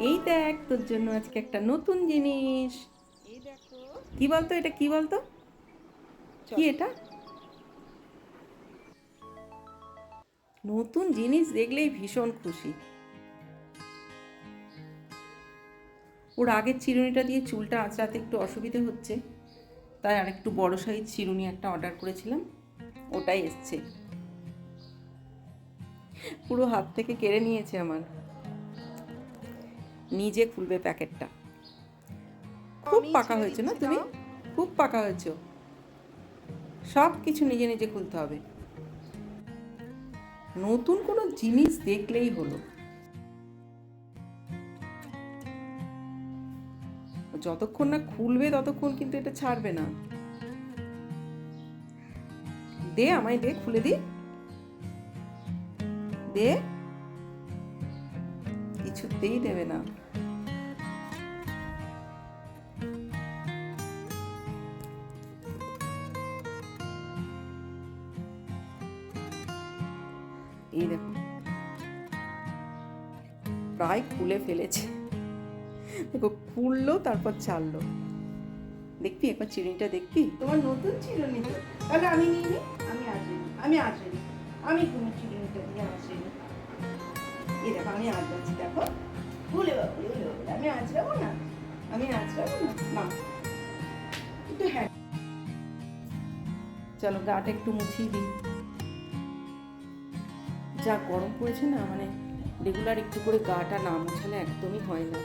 এই দেখ তোর জন্য আজকে একটা নতুন জিনিস। এই দেখো। কি বলতো এটা কি বলতো? কি এটা? নতুন জিনিস দেখলেই ভীষণ খুশি। ওর আগের চিরুনিটা দিয়ে চুলটা আঁচড়াতে একটু অসুবিধে হচ্ছে তাই আর একটু বড় সাইজ চিরুনি একটা অর্ডার করেছিলাম ওটাই এসছে। পুরো হাত থেকে কেড়ে নিয়েছে আমার। নিজে খুলবে প্যাকেটটা। খুব পাকা হয়েছে না তুমি? খুব পাকা হয়েছে। সব কিছু নিজে নিজে খুলতে হবে। নতুন কোনো জিনিস দেখলেই হলো। যতক্ষণ না খুলবে ততক্ষণ কিন্তু এটা ছাড়বে না। দে আমায় দে খুলে দি। দে। কিছুতেই দেবে না। এই দেখো। প্রায় খুলে ফেলেছে। দেখো, খুললো, তারপর ছাড়লো দেখবি, একবার চিরুনিটা দেখবি? তোমার নতুন চিরুনি তাহলে আমি নিয়ে আমি আসিনি আমি আসিনি আমি আসিনি দেখো, আমি আজ যাচ্ছি দেখো। ভুলে বাবু ভুলে বাবু আমি না? আমি না? একটু হ্যাঁ। চলো, গাটা একটু মুছিয়ে দিই। যা গরম পড়েছে না মানে রেগুলার একটু করে গাটা না মোছালে একদমই হয় না।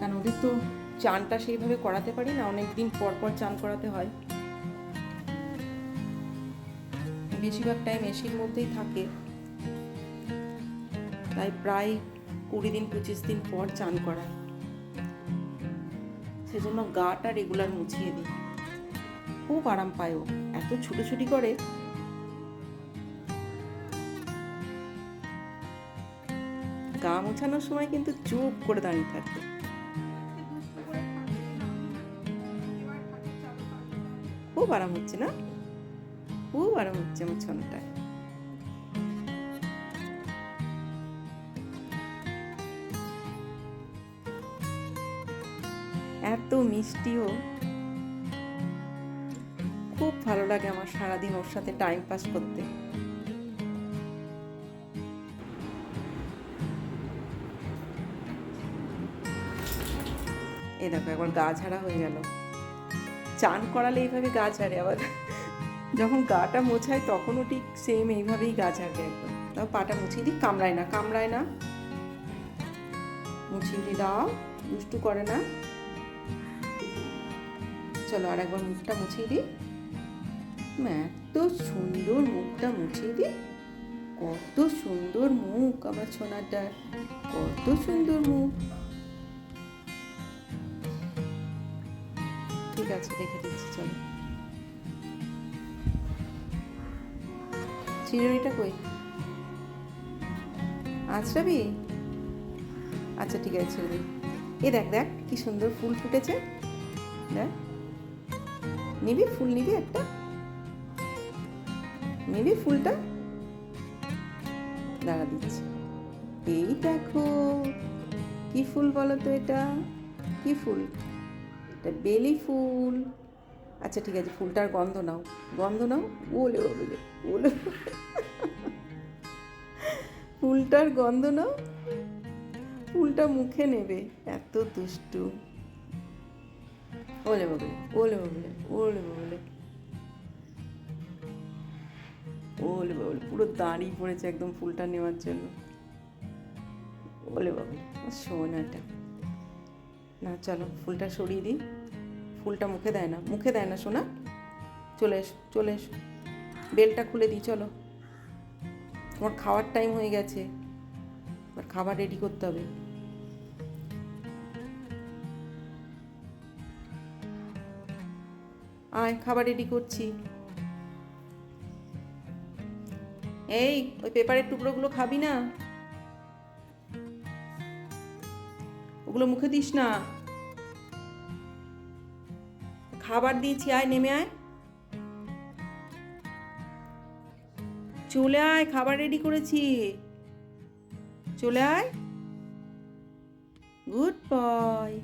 কারণ ওদের তো চানটা সেইভাবে করাতে পারি না অনেক দিন পর পর চান করাতে হয়। বেশিরভাগ টাইম এসির মধ্যেই থাকে। তাই প্রায় কুড়ি দিন, পঁচিশ দিন পর চান করায় সেজন্য গাটা রেগুলার মুছিয়ে দিই। খুব আরাম পায় ও। এত ছুটোছুটি করে। গা মোছানোর সময় কিন্তু চুপ করে দাঁড়িয়ে থাকবে। খুব আরাম হচ্ছে না? খুব আরাম হচ্ছে আমার এত মিষ্টিও। খুব ভালো লাগে আমার সারাদিন ওর সাথে টাইম পাস করতে। এ দেখো, একবার গা ঝাড়া হয়ে গেল। চান করালে এইভাবে গা ঝাড়ে, আবার যখন গাটা মোছায় তখনও ঠিক সেম এইভাবেই গা ঝাড়বে একদম। তাও পাটা মুছিয়ে দিই, কামড়ায় না কামড়ায় না। মুছিয়ে দিই দাও দুষ্টু করে না। চলো আর একবার মুখটা মুছিয়ে দিই। এত সুন্দর মুখটা মুছিয়ে দিই। কত সুন্দর মুখ আমার সোনাটার, কত সুন্দর মুখ। ঠিক আছে রেখে দিচ্ছি, চলো। চিরুনিটা কই? আঁচড়াবি আচ্ছা ঠিক আছে দিই। এ দেখ দেখ, কি সুন্দর ফুল ফুটেছে। দেখ। নিবি, ফুল নিবি একটা। নিবি ফুলটা। দাঁড়া দিচ্ছি। এই দেখো, কি ফুল বলো তো এটা? কি ফুল? এটা বেলি ফুল। আচ্ছা ঠিক আছে, ফুলটার গন্ধ নাও। গন্ধ নাও, ওলে ওলে ওলে ফুলটার গন্ধ নাও। ফুলটা মুখে নেবে। এত দুষ্টু। ওলে বলে ওলে বলে ওলে বলে ওলে বাবলে পুরো দাঁড়িয়ে পড়েছে একদম ফুলটা নেওয়ার জন্য। ওলে বাবলে সোনাটা না, চলো, ফুলটা সরিয়ে দিই। ফুলটা মুখে দেয় না। মুখে দেয় না, সোনা। চলে এসো চলে এসো। বেলটা খুলে দিই, চলো। তোমার খাওয়ার টাইম হয়ে গেছে। এবার খাবার রেডি করতে হবে। আয়, খাবার রেডি করছি। এই, ওই পেপারের টুকরোগুলো খাবি না? ওগুলো মুখে দিস না। খাবার দিয়েছি, আয়, নেমে আয়। চলে আয়, খাবার রেডি করেছি। চলে আয়। Good boy